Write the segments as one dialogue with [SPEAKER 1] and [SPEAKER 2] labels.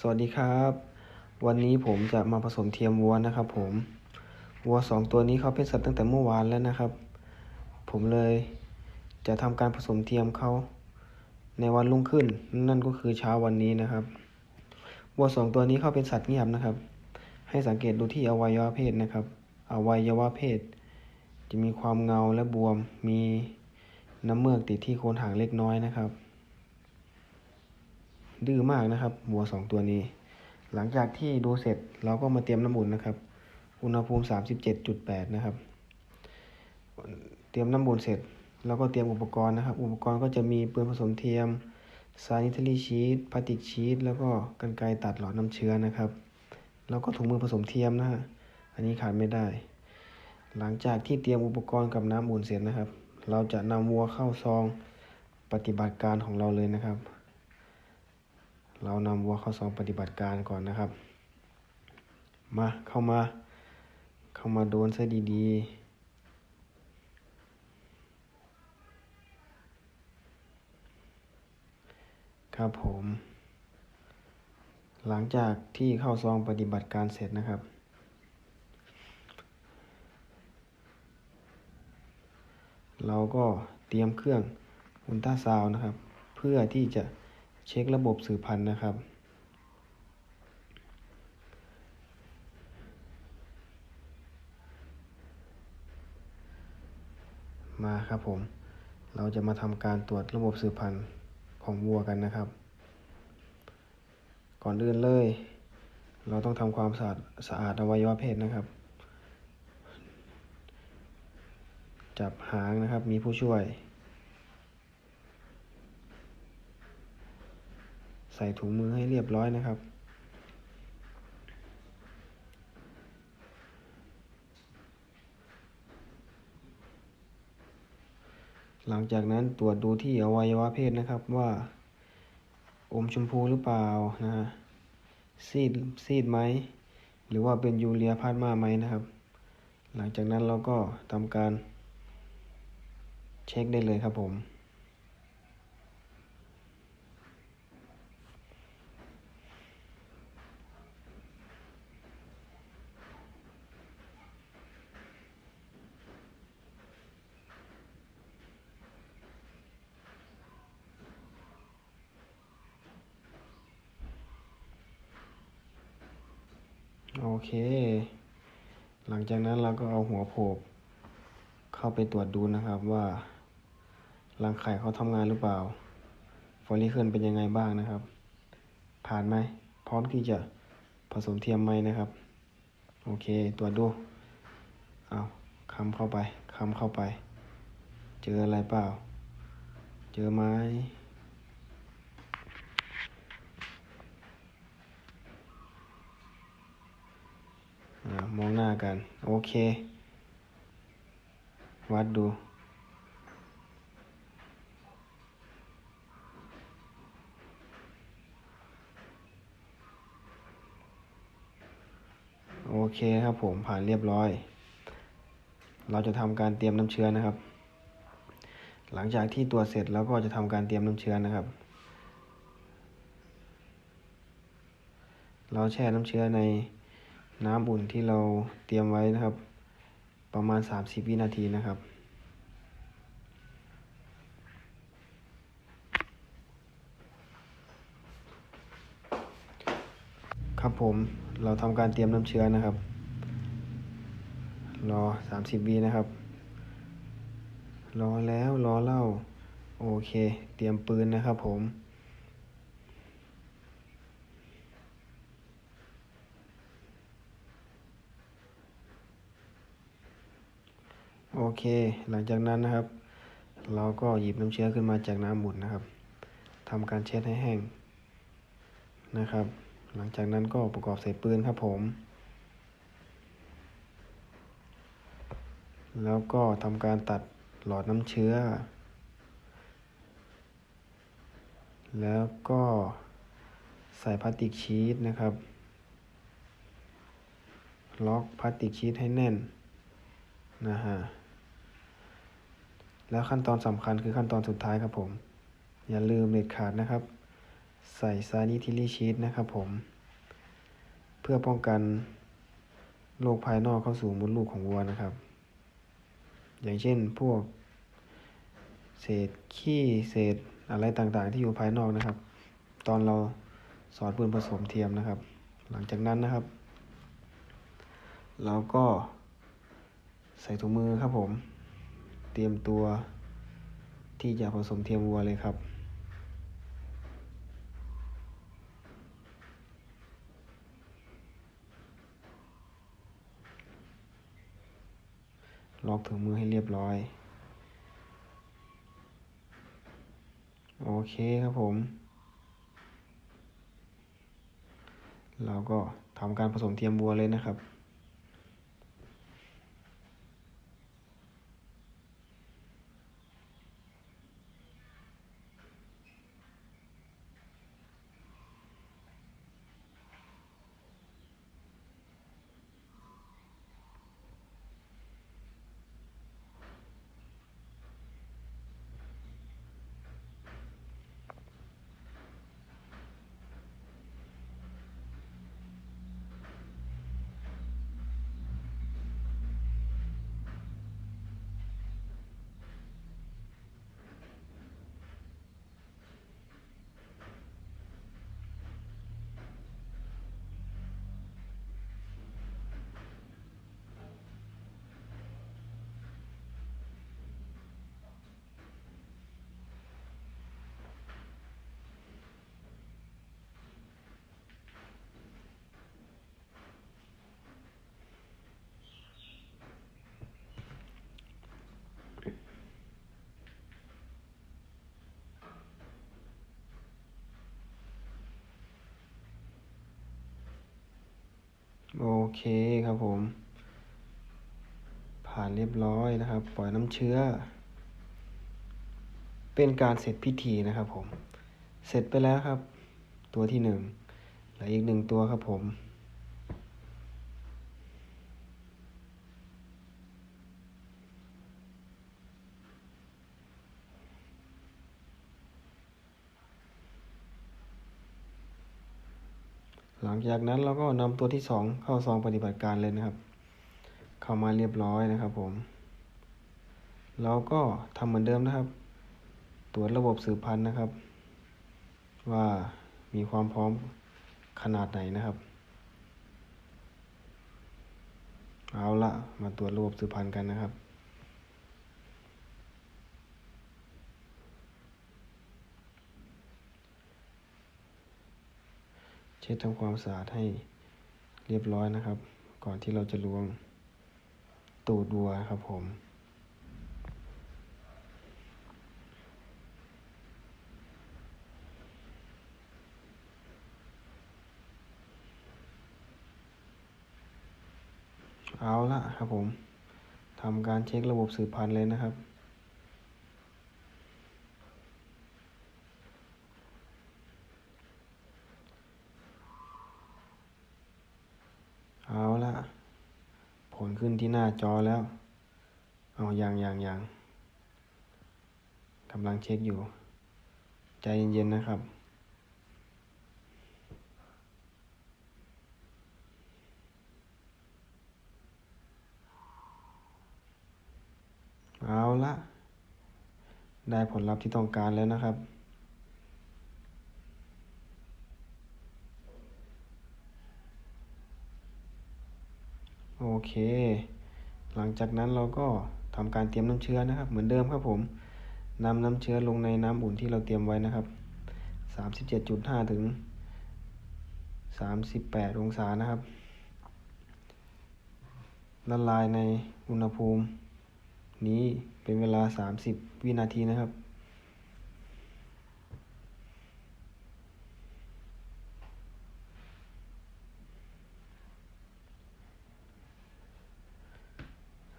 [SPEAKER 1] สวัสดีครับ วันนี้ผมจะมาผสมเทียมวัวนะครับผม วัวสองตัวนี้เขาเป็นสัตว์ตั้งแต่เมื่อวานแล้วนะครับ ผมเลยจะทำการผสมเทียมเขาในวันรุ่งขึ้น นั่นก็คือเช้าวันนี้นะครับ วัวสองตัวนี้เขาเป็นสัตว์เงียบนะครับ ให้สังเกตดูที่อวัยวะเพศนะครับ อวัยวะเพศ จะมีความเงาและบวม มีน้ำเมือกติดที่โคนหางเล็กน้อยนะครับ ดื้อมากนะครับวัวสองตัวนี้ หลังจากที่ดูเสร็จเราก็มาเตรียมน้ำอุ่นนะครับ อุณหภูมิ 37.8 นะครับ เตรียมน้ำอุ่นเสร็จเราก็เตรียมอุปกรณ์นะครับ อุปกรณ์ก็จะมีปืนผสมเทียมซานิทารีชีตพลาสติกชีตแล้วก็กันไกรตัดหลอดน้ำเชื้อนะครับ แล้วก็ถุงมือผสมเทียมนะฮะอันนี้ขาดไม่ได้ หลังจากที่เตรียมอุปกรณ์กับน้ำอุ่นเสร็จนะครับ เราจะนำวัวเข้าซองปฏิบัติการของเราเลยนะครับ เรานำวัวเข้าซองปฏิบัติการก่อนนะครับ มาเข้ามา เข้ามาโดนซะดีๆ ครับผม หลังจากที่เข้าซองปฏิบัติการเสร็จนะครับ เราก็เตรียมเครื่องอุลตราซาวน์นะครับ เพื่อที่จะ เช็คระบบสืบพันธุ์นะครับ มาครับผม เราจะมาทำการตรวจระบบสืบพันธุ์ของวัวกันนะครับ ก่อนอื่นเลย เราต้องทำความสะอาดสะอาดอวัยวะเพศนะครับ จับหางนะครับมีผู้ช่วย ใส่ถุงมือให้เรียบร้อยนะครับ หลังจากนั้นตรวจดูที่อวัยวะเพศนะครับว่า อมชมพูหรือเปล่านะฮะซีดซีดไหม หรือว่าเป็นยูเรียพาดมาไหมนะครับ หลังจากนั้นเราก็ทำการเช็คได้เลยครับผม โอ เค หลังจากนั้นเราก็เอาหัวโผกเข้าไปตรวจดูนะครับว่ารังไข่เขาทำงานหรือเปล่าฟอลิเคิลเป็นยังไงบ้างนะครับ ผ่านไหมพร้อมที่จะผสมเทียมไหมนะครับ โอเคตรวจดูเอาคำเข้าไปคำเข้าไป เจออะไรเปล่า เจอไหม อ่ามองหน้า กัน โอเค วัดดู โอเคครับผมผ่านเรียบร้อย เราจะทำการเตรียมน้ำเชื้อนะครับ หลังจากที่ตรวจเสร็จแล้วก็จะทำการเตรียมน้ำเชื้อนะครับเราแช่น้ำเชื้อใน น้ำอุ่นที่เราเตรียมไว้นะครับ ประมาณ 30 วินาทีนะครับครับผมเราทำการเตรียมน้ำเชื้อนะครับ รอ 30วินะครับ รอแล้วรอเล่า โอเค เตรียมปืนนะครับผม เค หลังจากนั้นนะครับ เราก็หยิบน้ำเชื้อขึ้นมาจากน้ำหมุนนะครับทำการเช็ดให้แห้งนะครับ หลังจากนั้นก็ประกอบใส่ปืนครับผม แล้วก็ทำการตัดหลอดน้ำเชื้อ แล้วก็ใส่พลาสติกชีตนะครับ ล็อกพลาสติกชีตให้แน่นนะฮะ แล้วขั้นตอนสำคัญคือขั้นตอนสุดท้ายครับผม อย่าลืมเด็ดขาดนะครับ ใส่ซานิทิลีชีตนะครับผม เพื่อป้องกันโรคภายนอกเข้าสู่มดลูกของวัวนะครับ อย่างเช่นพวก เศษขี้เศษอะไรต่างๆ ที่อยู่ภายนอกนะครับ ตอนเราสอดปืนผสมเทียมนะครับ หลังจากนั้นนะครับ เราก็ใส่ถุงมือครับผม เตรียมตัวที่จะผสมเทียมวัวเลยครับล็อกถุงมือให้เรียบร้อย โอเคครับผม เราก็ทำการผสมเทียมวัวเลยนะครับ โอเคครับผม ผ่านเรียบร้อยนะครับ ปล่อยน้ำเชื้อ เป็นการเสร็จพิธีนะครับผม เสร็จไปแล้วครับ ตัวที่หนึ่งและอีกหนึ่งตัวครับผม หลังจากนั้นเราก็นำตัวที่สองเข้าซองปฏิบัติการเลยนะครับ เข้ามาเรียบร้อยนะครับผม เราก็ทำเหมือนเดิมนะครับ ตรวจระบบสืบพันธุ์นะครับ ว่ามีความพร้อมขนาดไหนนะครับ เอาละมาตรวจระบบสืบพันธุ์กันนะครับ เช็ดทำความสะอาดให้เรียบร้อยนะครับ ก่อนที่เราจะล้วงตูดวัวครับผม เอาละครับผมทำการเช็คระบบสืบพันธุ์เลยนะครับ เอาละผ ลขึ้นที่หน้าจอแล้ว เอาอย่างอย่างอย่างกำลังเช็คอยู่ ใจเย็นๆนะครับเอาละ ได้ผลลัพธ์ที่ต้องการแล้วนะครับ เค หลังจากนั้นเราก็ทำการเตรียมน้ำเชื้อนะครับ เหมือนเดิมครับผมนำน้ำเชื้อลงในน้ำอุ่นที่เราเตรียมไว้นะครับ 37.5 ถึง 38 องศานะครับ ละลายในอุณหภูมิ นี้เป็นเวลา 30 วินาทีนะครับ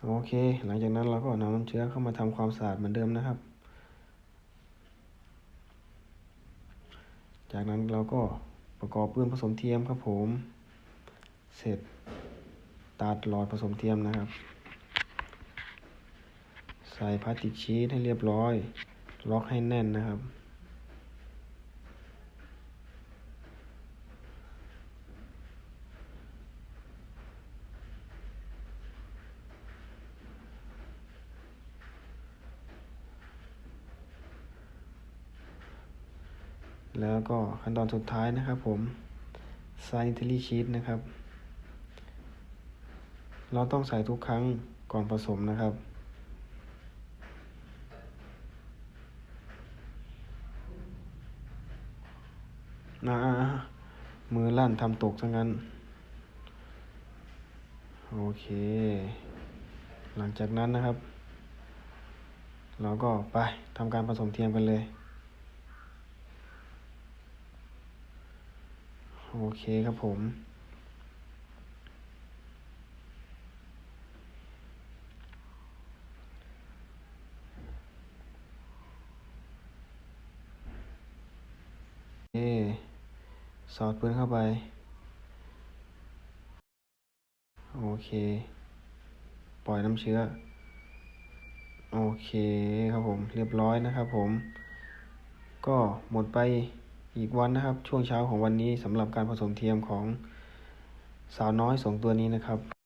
[SPEAKER 1] โอเค หลังจากนั้นเราก็นำน้ำเชื้อเข้ามาทำความสะอาดเหมือนเดิมนะครับ จากนั้นเราก็ประกอบปืนผสมเทียมครับผม เสร็จตัดหลอดผสมเทียมนะครับ ใส่พลาสติกชีทให้เรียบร้อย ล็อกให้แน่นนะครับ แล้วก็ขั้นตอนสุดท้ายนะครับผม sanitary sheet นะครับ เราต้องใส่ทุกครั้งก่อนผสมนะครับ นะ มือลั่นทำตกซะงั้น โอเค หลังจากนั้นนะครับ เราก็ไปทำการผสมเทียมกันเลย โอเคครับผม เอสอดปืนเข้าไป โอเค ปล่อยน้ำเชื้อ โอเคครับผม เรียบร้อยนะครับผม ก็หมดไป อีกวันนะครับ ช่วงเช้าของวันนี้สำหรับการผสมเทียมของสาวน้อยสองตัวนี้นะครับ